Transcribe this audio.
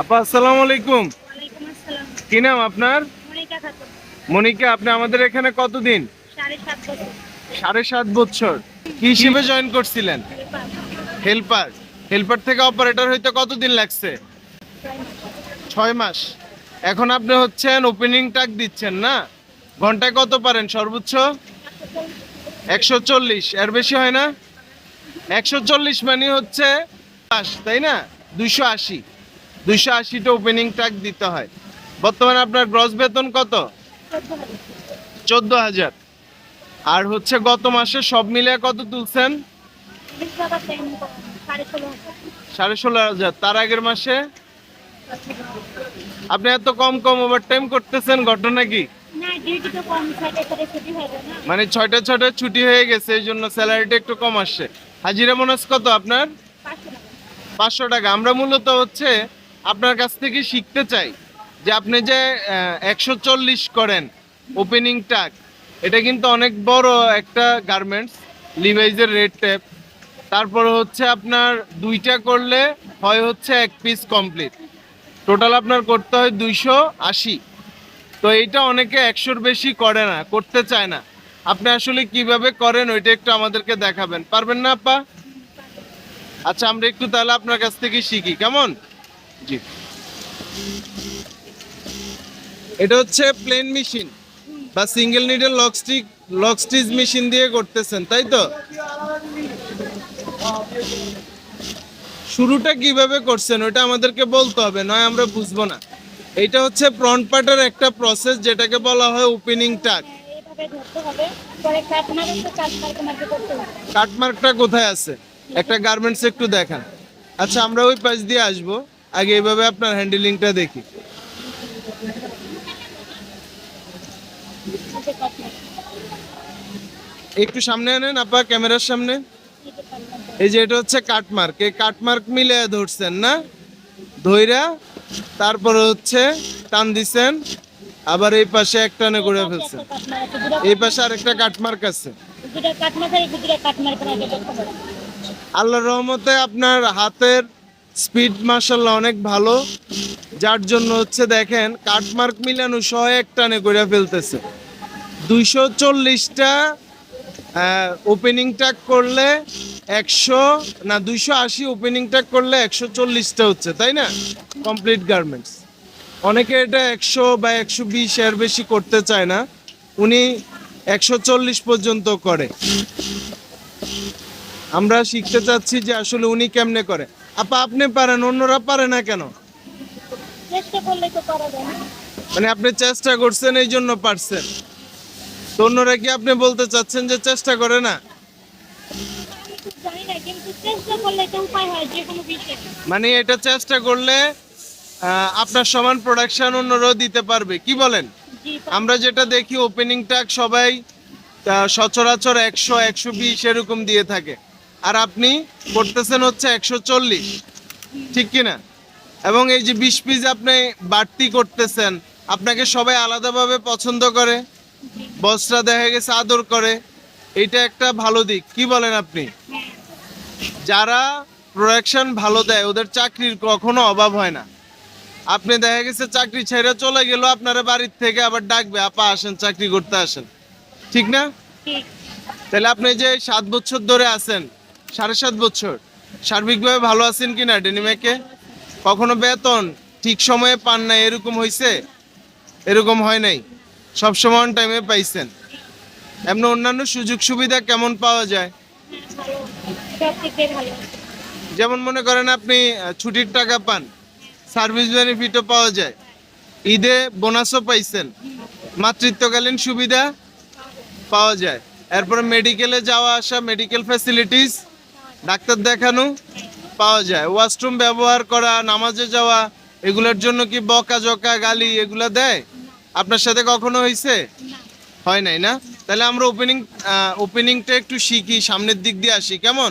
আপা আসসালামু আলাইকুম। কি নাম আপনার? মনিকা আপনি আমাদের এখানে কতদিন? সাড়ে সাত বছর। কি হিসেবে জয়েন করছিলেন? হেল্পার। হেল্পার। থেকে অপারেটর হইতে কতদিন লাগছে? ছয় মাস। এখন আপনি হচ্ছেন ওপেনিং টাক দিচ্ছেন না? ঘন্টায় কত পারেন সর্বোচ্চ? একশো চল্লিশ। এর বেশি হয় না? একশো চল্লিশ মানে হচ্ছে তাই না? দুইশো আশি। দুইশো আশিটা ওপেনিং টাক দিতে হয়। বর্তমানে আপনার গ্রস বেতন কত? চোদ্দ হাজার। আর হচ্ছে গত মাসে সব মিলে কত তুলছেন? সাড়ে ষোলো হাজার। তার আগের মাসে? আপনি এত কম কম ওভার টাইম করতেছেন, ঘটনা কি? মানে ছয়টা ছয়টা ছুটি হয়ে গেছে, এই জন্য স্যালারিটা একটু কম আসছে। হাজিরা বোনাস কত আপনার? পাঁচশো টাকা। আমরা মূলত হচ্ছে আপনার কাছ থেকে শিখতে চাই যে আপনি যে একশো চল্লিশ করেন ওপেনিং টাক এটা কিন্তু অনেক বড় একটা গার্মেন্টস লিভাইজের রেড ট্যাপ তারপর হচ্ছে আপনার দুইটা করলে হয় হচ্ছে এক পিস কমপ্লিট টোটাল আপনার করতে হয় দুইশো আশি। তো এইটা অনেকে একশোর বেশি করে না, করতে চায় না। আপনি আসলে কীভাবে করেন ওইটা একটু আমাদেরকে দেখাবেন। পারবেন না আপা? আচ্ছা আমরা একটু তাহলে আপনার কাছ থেকে শিখি। কেমন? জি। এটা হচ্ছে প্লেন মেশিন বা single needle lock stick lock stitch machine দিয়ে করতেছেন তাই তো? শুরুটা কীভাবে করছেন ওটা আমাদেরকে বলতে হবে নয় আমরা বুঝব না। এটা হচ্ছে ফ্রন্ট পার্টের একটা প্রসেস যেটাকে বলা হয় ওপেনিং টাক কাটমার্কটা কোথায় আছে? একটা গার্মেন্টস একটু দেখান। আচ্ছা আমরা ওই পাশ দিয়ে আসব। আগে এভাবে আপনার হ্যান্ডেলিংটা দেখি। একটু সামনে আনেন আপা ক্যামেরার সামনে। এই যে এটা হচ্ছে কাটমার্ক এই কাটমার্ক মিলে ধরছেন না? ধইরা তারপরে হচ্ছে টান দিছেন আবার এই পাশে এক টানে করে ফেলছেন। এই পাশে আরেকটা কাটমার্ক আছে। আল্লাহর রহমতে আপনার হাতের স্পিড মার্শাল্লাহ অনেক ভালো। যার জন্য হচ্ছে দেখেন কাটমার্ক মিলানো সহ এক টানে করে ফেলতেছে। দুইশো চল্লিশটা ওপেনিং টাক করলে একশো, না, দুইশো আশি ওপেনিং টাক করলে একশো চল্লিশটা হচ্ছে, তাই না? কমপ্লিট গার্মেন্টস অনেকে এটা একশো বা একশো বিশ এর বেশি করতে চায় না। উনি একশো চল্লিশ পর্যন্ত করে। আমরা শিখতে চাচ্ছি যে আসলে উনি কেমনে করে। আপা আপনি পারেন অন্যরা পারে না কেন? মানে আপনি চেষ্টা করছেন এই জন্য পারছেন। তো অন্যরা কি আপনি বলতে চাচ্ছেন যে চেষ্টা করে না? মানে এটা চেষ্টা করলে আপনার সমান প্রোডাকশন অন্যরাও দিতে পারবে। কি বলেন? আমরা যেটা দেখি ওপেনিং টাক সবাই সচরাচর একশো একশো বিশ এরকম দিয়ে থাকে। আর আপনি করতেছেন হচ্ছে একশো চল্লিশ। ঠিক কিনা? এবং এই যে বিশ পিস আপনি বাড়তি করতেছেন আপনাকে সবাই আলাদাভাবে পছন্দ করে বসরা দেখা গেছে আদর করে এটা একটা ভালো দিক। কি বলেন আপনি? যারা প্রোডাকশন ভালো দেয় ওদের চাকরির কখনো অভাব হয় না। আপনি দেখা গেছে চাকরি ছেড়ে চলে গেল আপনারা বাড়ির থেকে আবার ডাকবে আপা আসেন চাকরি করতে আসেন। ঠিক না? তাহলে আপনি যে সাত বছর ধরে আছেন সাড়ে সাত বছর। সার্বিকভাবে ভালো আছেন কিনা ডেনিমেকে কখনো বেতন ঠিক সময়ে পান নাই, এরকম হয়েছে এরকম হয় নাই। সব সময় টাইমে পাইছেন। এমনি অন্যান্য সুযোগ সুবিধা কেমন পাওয়া যায়? যেমন মনে করেন আপনি ছুটির টাকা পান, সার্ভিস বেনিফিটও পাওয়া যায়। ঈদে বোনাসও পাইছেন। মাতৃত্বকালীন সুবিধা পাওয়া যায়। এরপরে মেডিকেলে যাওয়া আসা মেডিকেল ফ্যাসিলিটিস ডাক্তার দেখানো পাওয়া যায়। ওয়াশরুম ব্যবহার করা, নামাজে যাওয়া, এগুলোর জন্য কি বকা জকা, গালি এগুলো দেয়? আপনার সাথে কখনো হয়েছে হয় নাই না? তাহলে আমরা ওপেনিং ওপেনিংটা একটু শিখি, সামনের দিক দিয়ে আসি, কেমন?